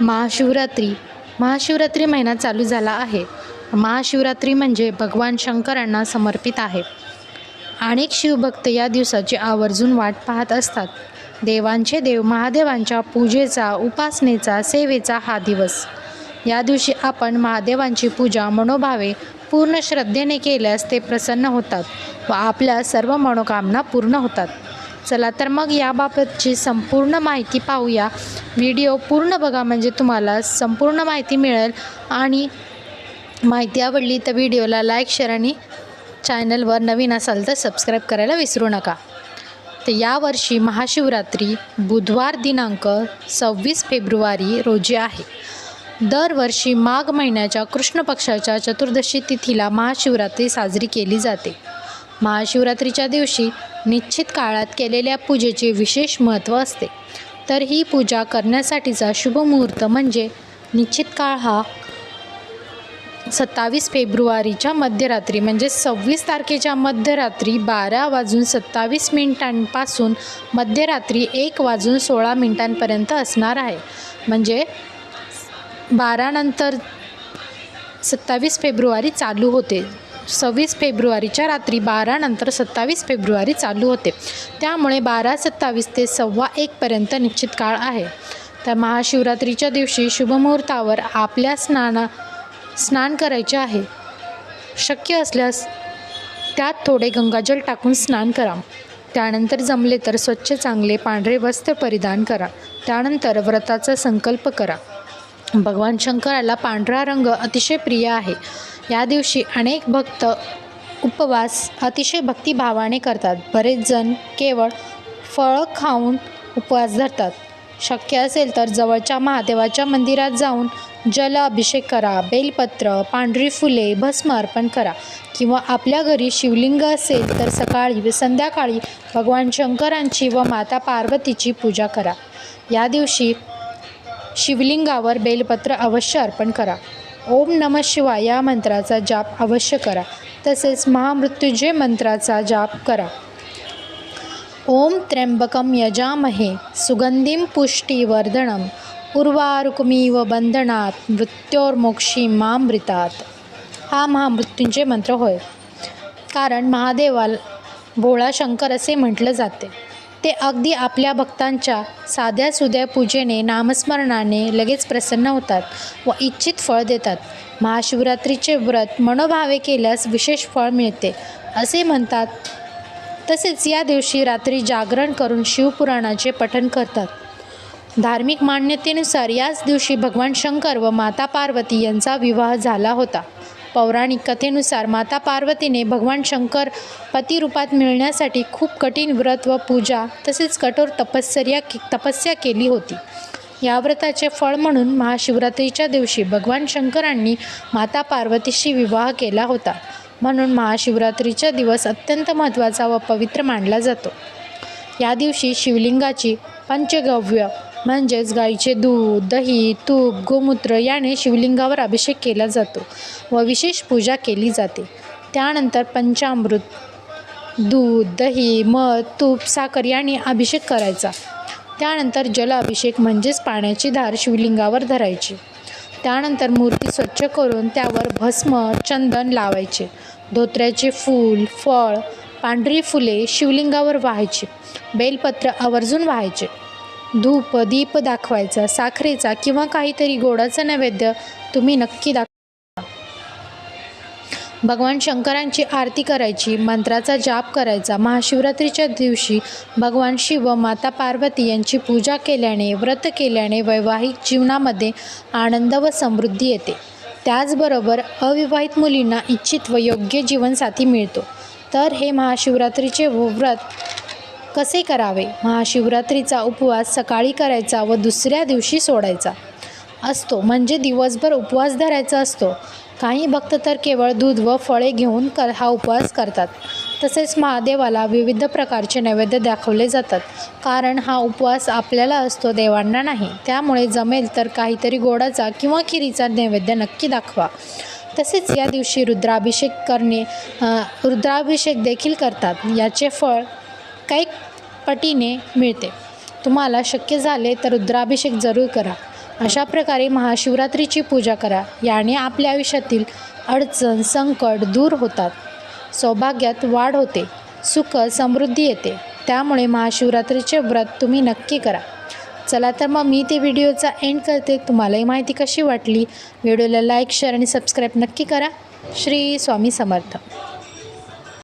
महाशिवरात्री. महाशिवरात्री महिना चालू झाला आहे. महाशिवरात्री म्हणजे भगवान शंकरांना समर्पित आहे. अनेक शिवभक्त या दिवसाची आवर्जून वाट पाहत असतात. देवांचे देव महादेवांच्या पूजेचा उपासनेचा सेवेचा हा दिवस. या दिवशी आपण महादेवांची पूजा मनोभावे पूर्ण श्रद्धेने केल्यास ते प्रसन्न होतात व आपल्या सर्व मनोकामना पूर्ण होतात. चला तर मग याबाबतची संपूर्ण माहिती पाहूया. व्हिडिओ पूर्ण बघा म्हणजे तुम्हाला संपूर्ण माहिती मिळेल. आणि माहिती आवडली तर व्हिडिओला लाईक शेअर आणि चॅनलवर नवीन असाल तर सबस्क्राईब करायला विसरू नका. तर यावर्षी महाशिवरात्री बुधवार दिनांक सव्वीस फेब्रुवारी रोजी आहे. दरवर्षी माघ महिन्याच्या कृष्ण पक्षाच्या चतुर्दशी तिथीला महाशिवरात्री साजरी केली जाते. महाशिवरात्रीच्या दिवशी निश्चित काळात केलेल्या पूजेचे विशेष महत्त्व असते. तर ही पूजा करण्यासाठीचा शुभ मुहूर्त म्हणजे निश्चित काळ हा सत्तावीस फेब्रुवारीच्या मध्यरात्री म्हणजे सव्वीस तारखेच्या मध्यरात्री बारा वाजून सत्तावीस मिनिटांपासून मध्यरात्री एक वाजून सोळा मिनिटांपर्यंत असणार आहे. म्हणजे बारानंतर सत्तावीस फेब्रुवारी चालू होते. सव्वीस फेब्रुवारीच्या रात्री बारानंतर सत्तावीस फेब्रुवारी चालू होते. त्यामुळे बारा सत्तावीस ते सव्वा एकपर्यंत निश्चित काळ आहे. तर महाशिवरात्रीच्या दिवशी शुभमुहूर्तावर आपल्या स्नाना स्नान करायचे आहे. शक्य असल्यास त्यात थोडे गंगाजल टाकून स्नान करा. त्यानंतर जमले तर स्वच्छ चांगले पांढरे वस्त्र परिधान करा. त्यानंतर व्रताचा संकल्प करा. भगवान शंकराला पांढरा रंग अतिशय प्रिय आहे. या दिवशी अनेक भक्त उपवास अतिशय भक्तिभावाने करतात. बरेच जण केवळ फळं खाऊन उपवास धरतात. शक्य असेल तर जवळच्या महादेवाच्या मंदिरात जाऊन जल अभिषेक करा बेलपत्र पांढरी फुले भस्म अर्पण करा किंवा आपल्या घरी शिवलिंग असेल तर सकाळी व संध्याकाळी भगवान शंकरांची व माता पार्वतीची पूजा करा. या दिवशी शिवलिंगावर बेलपत्र अवश्य अर्पण करा. ओम नम शिवाय या मंत्राचा जाप अवश्य करा. तसेच महामृत्युंजय मंत्राचा जाप करा. ओम त्र्यंबकम यजामहे सुगंधीम पुष्टीवर्धनम उर्वारुकमीव बंधनात मृत्योर्मोक्षी मामृतात हा महामृत्युंजय मंत्र होय. कारण महादेवाल भोळा शंकर असे म्हटलं जाते. ते अगदी आपल्या भक्तांच्या साध्या सुध्या पूजेने नामस्मरणाने लगेच प्रसन्न होतात व इच्छित फळ देतात. महाशिवरात्रीचे व्रत मनोभावे केल्यास विशेष फळ मिळते असे म्हणतात. तसेच या दिवशी रात्री जागरण करून शिवपुराणाचे पठण करतात. धार्मिक मान्यतेनुसार याच दिवशी भगवान शंकर व माता पार्वती यांचा विवाह झाला होता. पौराणिक कथेनुसार माता पार्वतीने भगवान शंकर पतिरूपात मिळण्यासाठी खूप कठीण व्रत व पूजा तसेच कठोर तपश्चर्या तपस्या केली होती. या व्रताचे फळ म्हणून महाशिवरात्रीच्या दिवशी भगवान शंकरांनी माता पार्वतीशी विवाह केला होता. म्हणून महाशिवरात्रीचा दिवस अत्यंत महत्त्वाचा व पवित्र मानला जातो. या दिवशी शिवलिंगाची पंचगव्य म्हणजेच गाईचे दूध दही तूप गोमूत्र याने शिवलिंगावर अभिषेक केला जातो व विशेष पूजा केली जाते. त्यानंतर पंचामृत दूध दही मध तूप साखर याने अभिषेक करायचा. त्यानंतर जल अभिषेक म्हणजेच पाण्याची धार शिवलिंगावर धरायची. त्यानंतर मूर्ती स्वच्छ करून त्यावर भस्म चंदन लावायचे. धोत्र्याचे फूल फळ पांढरी फुले शिवलिंगावर व्हायची. बेलपत्र आवर्जून व्हायचे. धूप दीप दाखवायचा साखरेचा किंवा काहीतरी गोडाचा नैवेद्य तुम्ही नक्की दाखवा. भगवान शंकरांची आरती करायची मंत्राचा जाप करायचा महाशिवरात्रीच्या दिवशी भगवान शिव माता पार्वती यांची पूजा केल्याने व्रत केल्याने वैवाहिक जीवनामध्ये आनंद व समृद्धी येते. त्याचबरोबर अविवाहित मुलींना इच्छित व योग्य जीवनसाथी मिळतो. तर हे महाशिवरात्रीचे व्रत कसे करावे? महाशिवरात्रीचा उपवास सकाळी करायचा व दुसऱ्या दिवशी सोडायचा. असतो. म्हणजे दिवसभर उपवास धरायचा असतो. काही भक्त तर केवळ दूध व फळे घेऊन कर हा उपवास करतात. तसेच महादेवाला विविध प्रकारचे नैवेद्य दाखवले जातात. कारण हा उपवास आपल्याला असतो देवांना नाही. त्यामुळे जमेल तर काहीतरी गोडाचा किंवा खिरीचा नैवेद्य नक्की दाखवा. तसेच या दिवशी रुद्राभिषेक करणे रुद्राभिषेक देखील करतात. याचे फळ काही पटीने मिळते. तुम्हाला शक्य झाले तर रुद्राभिषेक जरूर करा. अशा प्रकारे महाशिवरात्रीची पूजा करा. याने आपल्या आयुष्यातील अडचण संकट दूर होतात. सौभाग्यात वाढ होते. सुख समृद्धी येते. त्यामुळे महाशिवरात्रीचे व्रत तुम्ही नक्की करा. चला तर मग मी ते व्हिडिओचा एंड करते. तुम्हालाही माहिती कशी वाटली? व्हिडिओला लाईक शेअर आणि सबस्क्राईब नक्की करा. श्री स्वामी समर्थ.